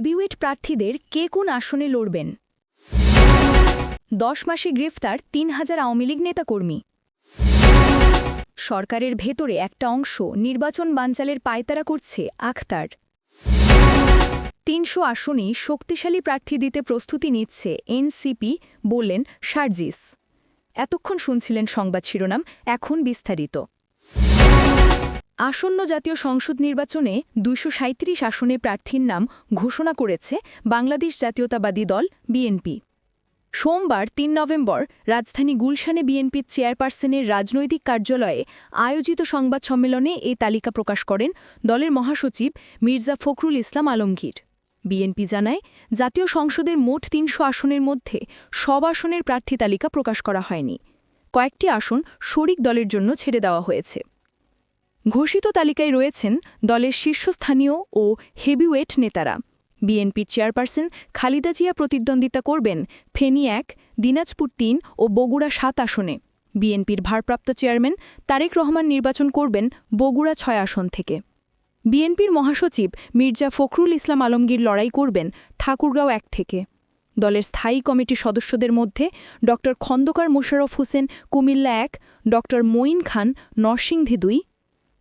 Heavyweight প্রার্থীদের কে কোন আসনে লড়বেন? দশ মাসে গ্রেফতার তিন হাজার আওয়ামী লীগ নেতাকর্মী। সরকারের ভেতরে একটা অংশ নির্বাচন বানচালের পায়তারা করছে আখতার। তিনশো আসনেই শক্তিশালী প্রার্থী দিতে প্রস্তুতি নিচ্ছে এনসিপি, বললেন সার্জিস। এতক্ষণ শুনছিলেন সংবাদ শিরোনাম, এখন বিস্তারিত। আসন্ন জাতীয় সংসদ নির্বাচনে দুইশো সাঁইত্রিশ আসনে প্রার্থীর নাম ঘোষণা করেছে বাংলাদেশ জাতীয়তাবাদী দল বিএনপি। সোমবার তিন নভেম্বর রাজধানী গুলশানে বিএনপির চেয়ারপারসনের রাজনৈতিক কার্যালয়ে আয়োজিত সংবাদ সম্মেলনে এই তালিকা প্রকাশ করেন দলের মহাসচিব মির্জা ফখরুল ইসলাম আলমগীর। বিএনপি জানায়, জাতীয় সংসদের মোট তিনশো আসনের মধ্যে সব আসনের প্রার্থী তালিকা প্রকাশ করা হয়নি। কয়েকটি আসন শরিক দলের জন্য ছেড়ে দেওয়া হয়েছে। ঘোষিত তালিকায় রয়েছেন দলের শীর্ষস্থানীয় ও হেভিওয়েট নেতারা। বিএনপির চেয়ারপারসন খালিদা জিয়া প্রতিদ্বন্দ্বিতা করবেন ফেনী এক দিনাজপুর তিন ও বগুড়া সাত আসনে। বিএনপির ভারপ্রাপ্ত চেয়ারম্যান তারেক রহমান নির্বাচন করবেন বগুড়া ছয় আসন থেকে। বিএনপির মহাসচিব মির্জা ফখরুল ইসলাম আলমগীর লড়াই করবেন ঠাকুরগাঁও এক থেকে। দলের স্থায়ী কমিটির সদস্যদের মধ্যে ড খন্দকার মোশাররফ হোসেন কুমিল্লা এক ড মঈন খান নরসিংদী দুই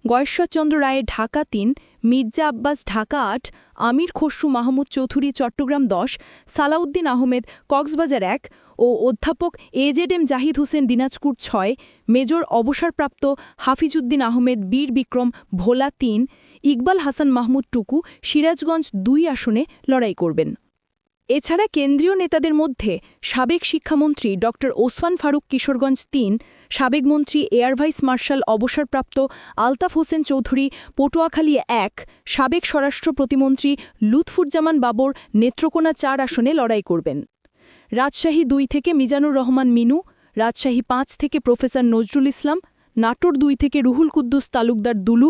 গয়েশ্বরচন্দ্র রায়ের ঢাকা তিন, মির্জা আব্বাস ঢাকা আট, আমির খসরু মাহমুদ চৌধুরী চট্টগ্রাম দশ, সালাউদ্দিন আহমেদ কক্সবাজার এক ও অধ্যাপক A Z M Zahid Hossain Dinajpur ছয়, মেজর অবসরপ্রাপ্ত হাফিজউদ্দিন আহমেদ বীর বিক্রম ভোলা তিন, ইকবাল হাসান মাহমুদ টুকু সিরাজগঞ্জ দুই আসনে লড়াই করবেন। এছাড়া কেন্দ্রীয় নেতাদের মধ্যে সাবেক শিক্ষামন্ত্রী ড ওসমান ফারুক কিশোরগঞ্জ তিন সাবেক মন্ত্রী, এয়ার ভাইস মার্শাল অবসরপ্রাপ্ত আলতাফ হোসেন চৌধুরী, পটুয়াখালী এক, সাবেক স্বরাষ্ট্র প্রতিমন্ত্রী লুৎফুজ্জামান বাবর নেত্রকোনা চার আসনে লড়াই করবেন। রাজশাহী দুই থেকে মিজানুর রহমান মিনু, রাজশাহী পাঁচ থেকে প্রফেসর নজরুল ইসলাম, নাটোর দুই থেকে রুহুল কুদ্দুস তালুকদার দুলু,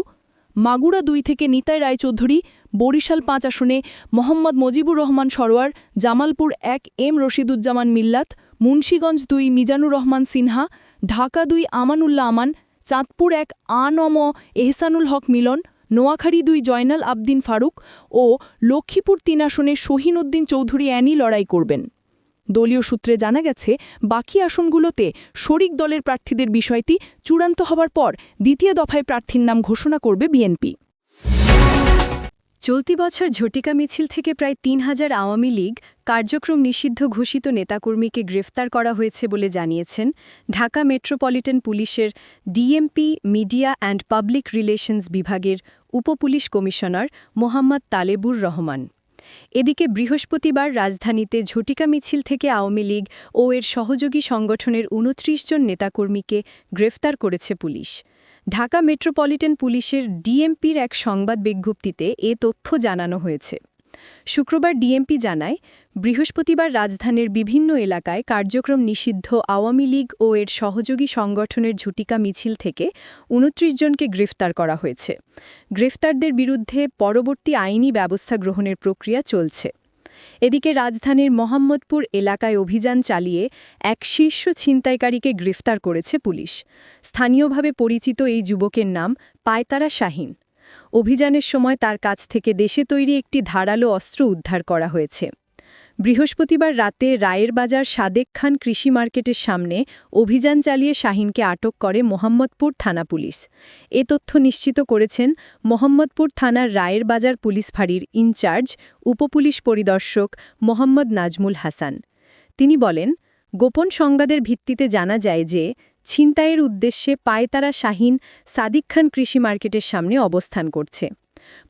মাগুরা দুই থেকে নিতাই রায়চৌধুরী, বরিশাল পাঁচ আসনে মোহাম্মদ মজিবুর রহমান সরোয়ার, জামালপুর এক এম রশিদুজ্জামান মিল্লাত, মুন্সীগঞ্জ দুই মিজানুর রহমান সিনহা ঢাকা দুই আমানুল্লাহ আমান, চাঁদপুর এক আনম এহসানুল হক মিলন, নোয়াখালী দুই জয়নাল আবদিন ফারুক ও লক্ষ্মীপুর তিন আসনে শহীনউদ্দিন চৌধুরী অ্যানি লড়াই করবেন। দলীয় সূত্রে জানা গেছে, বাকি আসনগুলোতে শরিক দলের প্রার্থীদের বিষয়টি চূড়ান্ত হবার পর দ্বিতীয় দফায় প্রার্থীর নাম ঘোষণা করবে বিএনপি। চলতি বছর ঝটিকা মিছিল থেকে প্রায় তিন হাজার আওয়ামী লীগ কার্যক্রম নিষিদ্ধ ঘোষিত নেতাকর্মীকে গ্রেফতার করা হয়েছে বলে জানিয়েছেন ঢাকা মেট্রোপলিটন পুলিশের DMP, media and public relations বিভাগের উপপুলিশ কমিশনার মোহাম্মদ তালেবুর রহমান। এদিকে বৃহস্পতিবার রাজধানীতে ঝটিকা মিছিল থেকে আওয়ামী লীগ ও এর সহযোগী সংগঠনের উনত্রিশ জন নেতাকর্মীকে গ্রেফতার করেছে পুলিশ। ঢাকা মেট্রোপলিটন পুলিশের ডিএমপির এক সংবাদ বিজ্ঞপ্তিতে এ তথ্য জানানো হয়েছে। শুক্রবার ডিএমপি জানায়, বৃহস্পতিবার রাজধানীর বিভিন্ন এলাকায় কার্যক্রম নিষিদ্ধ আওয়ামী লীগ ও এর সহযোগী সংগঠনের ঝুটিকা মিছিল থেকে উনত্রিশ জনকে গ্রেফতার করা হয়েছে। গ্রেফতারদের বিরুদ্ধে পরবর্তী আইনি ব্যবস্থা গ্রহণের প্রক্রিয়া চলছে। এদিকে রাজধানীর মোহাম্মদপুর এলাকায় অভিযান চালিয়ে এক শীর্ষ ছিনতাইকারীকে গ্রেফতার করেছে পুলিশ। স্থানীয়ভাবে পরিচিত এই যুবকের নাম পায়তারা শাহিন। অভিযানের সময় তার কাছ থেকে দেশে তৈরি একটি ধারালো অস্ত্র উদ্ধার করা হয়েছে। বৃহস্পতিবার রাতে রায়ের বাজার সাদেক খান কৃষি মার্কেটের সামনে অভিযান চালিয়ে শাহিনকে আটক করে মোহাম্মদপুর থানা পুলিশ। এ তথ্য নিশ্চিত করেছেন মোহাম্মদপুর থানার রায়ের বাজার পুলিশ ফাঁড়ির ইনচার্জ, উপপুলিশ পরিদর্শক মোহাম্মদ নাজমুল হাসান। তিনি বলেন, গোপন সংবাদের ভিত্তিতে জানা যায় যে, ছিনতাইয়ের উদ্দেশ্যে পায়তারা শাহিন সাদিক খান কৃষি মার্কেটের সামনে অবস্থান করছে।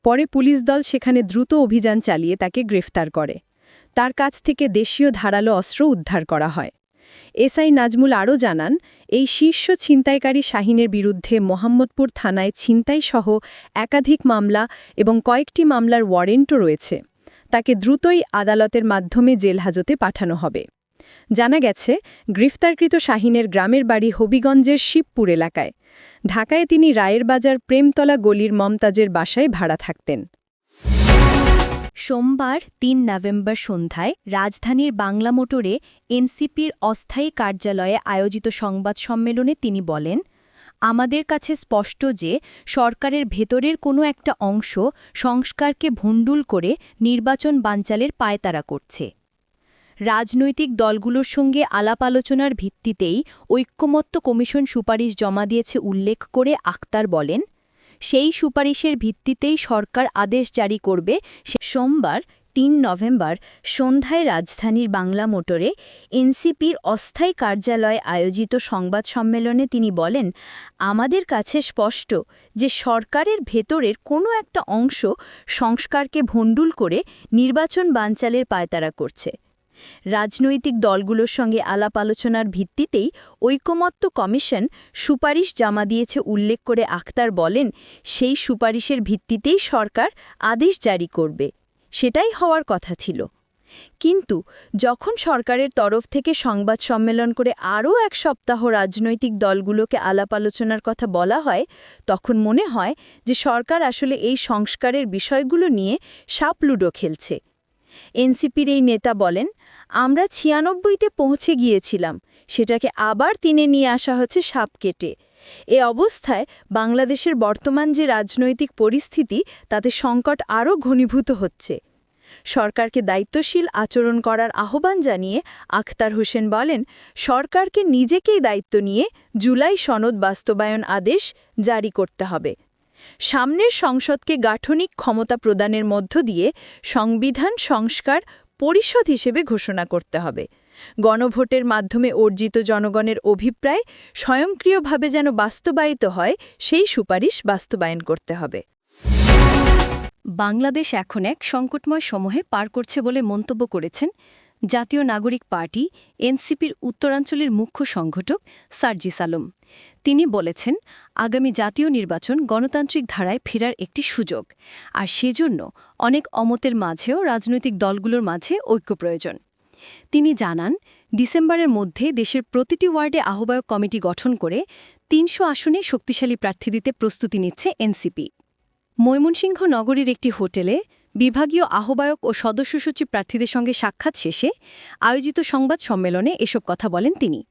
পরে পুলিশ দল সেখানে দ্রুত অভিযান চালিয়ে তাকে গ্রেফতার করে। তার কাছ থেকে দেশীয় ধারালো অস্ত্র উদ্ধার করা হয়। এসআই নাজমুল আরও জানান, এই শীর্ষ ছিনতাইকারী শাহিনের বিরুদ্ধে মোহাম্মদপুর থানায় ছিনতাইসহ একাধিক মামলা এবং কয়েকটি মামলার ওয়ারেন্টও রয়েছে। তাকে দ্রুতই আদালতের মাধ্যমে জেলহাজতে পাঠানো হবে। জানা গেছে, গ্রেফতারকৃত শাহিনের গ্রামের বাড়ি হবিগঞ্জের শিবপুর এলাকায়। ঢাকায় তিনি রায়ের বাজার প্রেমতলা গলির মমতাজের বাসায় ভাড়া থাকতেন। সোমবার, তিন নভেম্বর সন্ধ্যায় রাজধানীর বাংলা মোটরে এনসিপির অস্থায়ী কার্যালয়ে আয়োজিত সংবাদ সম্মেলনে তিনি বলেন, আমাদের কাছে স্পষ্ট যে, সরকারের ভেতরের কোনো একটা অংশ সংস্কারকে ভণ্ডুল করে নির্বাচন বানচালের পায়তারা করছে। রাজনৈতিক দলগুলোর সঙ্গে আলাপ আলোচনার ভিত্তিতেই ঐক্যমত্য কমিশন সুপারিশ জমা দিয়েছে উল্লেখ করে আক্তার বলেন সেই সুপারিশের ভিত্তিতেই সরকার আদেশ জারি করবে। সোমবার, তিন নভেম্বর, সন্ধ্যায় রাজধানীর বাংলা মোটরে এনসিপির অস্থায়ী কার্যালয়ে আয়োজিত সংবাদ সম্মেলনে তিনি বলেন, আমাদের কাছে স্পষ্ট যে সরকারের ভেতরের কোনো একটা অংশ সংস্কারকে ভণ্ডুল করে নির্বাচন বানচালের পায়তারা করছে। রাজনৈতিক দলগুলোর সঙ্গে আলাপ আলোচনার ভিত্তিতেই ঐকমত্য কমিশন সুপারিশ জমা দিয়েছে উল্লেখ করে আখতার বলেন, সেই সুপারিশের ভিত্তিতেই সরকার আদেশ জারি করবে। সেটাই হওয়ার কথা ছিল। কিন্তু যখন সরকারের তরফ থেকে সংবাদ সম্মেলন করে আরও এক সপ্তাহ রাজনৈতিক দলগুলোকে আলাপ আলোচনার কথা বলা হয়, তখন মনে হয় যে সরকার আসলে এই সংস্কারের বিষয়গুলো নিয়ে সাপলুডো খেলছে। এনসিপির এই নেতা বলেন, আমরা ছিয়ানব্বইতে পৌঁছে গিয়েছিলাম। সেটাকে আবার তিনে নিয়ে আসা হচ্ছে সাপ কেটে। এ অবস্থায় বাংলাদেশের বর্তমান যে রাজনৈতিক পরিস্থিতি, তাতে সংকট আরও ঘনীভূত হচ্ছে। সরকারকে দায়িত্বশীল আচরণ করার আহ্বান জানিয়ে আখতার হোসেন বলেন, সরকারকে নিজেকেই দায়িত্ব নিয়ে জুলাই সনদ বাস্তবায়ন আদেশ জারি করতে হবে। সামনের সংসদকে গাঠনিক ক্ষমতা প্রদানের মধ্য দিয়ে সংবিধান সংস্কার পরিষদ হিসেবে ঘোষণা করতে হবে। গণভোটের মাধ্যমে অর্জিত জনগণের অভিপ্রায় স্বয়ংক্রিয়ভাবে যেন বাস্তবায়িত হয়, সেই সুপারিশ বাস্তবায়ন করতে হবে। বাংলাদেশ এখন এক সংকটময় সময়ে পার করছে বলে মন্তব্য করেছেন জাতীয় নাগরিক পার্টি, এনসিপির উত্তরাঞ্চলের মুখ্য সংগঠক সার্জিস আলম। তিনি বলেছেন, আগামী জাতীয় নির্বাচন গণতান্ত্রিক ধারায় ফেরার একটি সুযোগ। আর সেজন্য অনেক অমতের মাঝেও রাজনৈতিক দলগুলোর মাঝে ঐক্য প্রয়োজন। তিনি জানান, ডিসেম্বরের মধ্যে দেশের প্রতিটি ওয়ার্ডে আহ্বায়ক কমিটি গঠন করে তিনশো আসনে শক্তিশালী প্রার্থী দিতে প্রস্তুতি নিচ্ছে এনসিপি। ময়মনসিংহ নগরীর একটি হোটেলে বিভাগীয় আহ্বায়ক ও সদস্য সচিব প্রার্থীদের সঙ্গে সাক্ষাৎ শেষে আয়োজিত সংবাদ সম্মেলনে এসব কথা বলেন তিনি।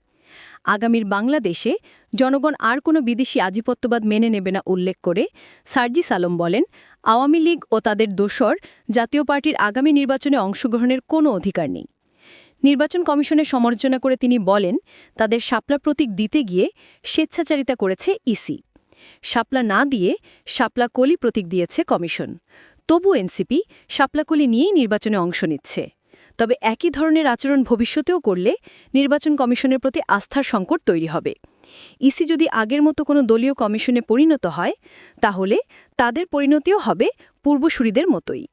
আগামীর বাংলাদেশে জনগণ আর কোনো বিদেশি আধিপত্যবাদ মেনে নেবে না উল্লেখ করে সার্জিস আলম বলেন, আওয়ামী লীগ ও তাদের দোসর জাতীয় পার্টির আগামী নির্বাচনে অংশগ্রহণের কোনো অধিকার নেই। নির্বাচন কমিশনের সমালোচনা করে তিনি বলেন, তাদের শাপলা প্রতীক দিতে গিয়ে স্বেচ্ছাচারিতা করেছে ইসি। শাপলা না দিয়ে শাপলা কলি প্রতীক দিয়েছে কমিশন। তবু এনসিপি শাপলাকলি নিয়েই নির্বাচনে অংশ নিচ্ছে। তবে একই ধরনের আচরণ ভবিষ্যতেও করলে নির্বাচন কমিশনের প্রতি আস্থার সংকট তৈরি হবে। ইসি যদি আগের মতো কোনো দলীয় কমিশনে পরিণত হয়, তাহলে তাদের পরিণতিও হবে পূর্বসূরিদের মতোই।